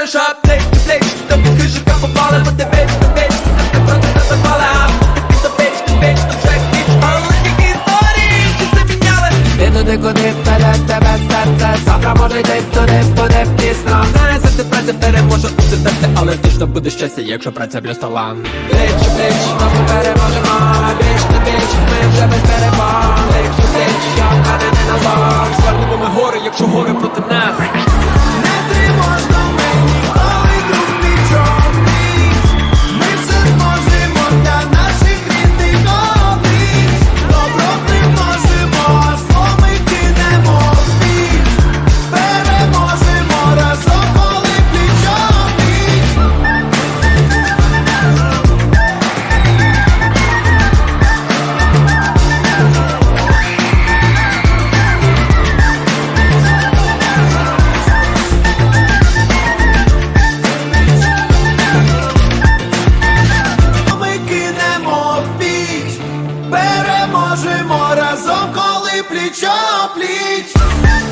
Разом Шариш аптек, плеч, тобі хижика попали Бо ти бейч, ти бейч, ти проти не запали Ти то бейч, ти бейч, то вже хіч Але тільки історії, які заміняли Іду ти куди тебе серце Завтра може йти туди, буде пізно Знає, за ти праця переможе у серце Але точно буде щастя, якщо праця плюс талант пліч, ми переможемо Пліч, переможемо разом, коли пліч о пліч.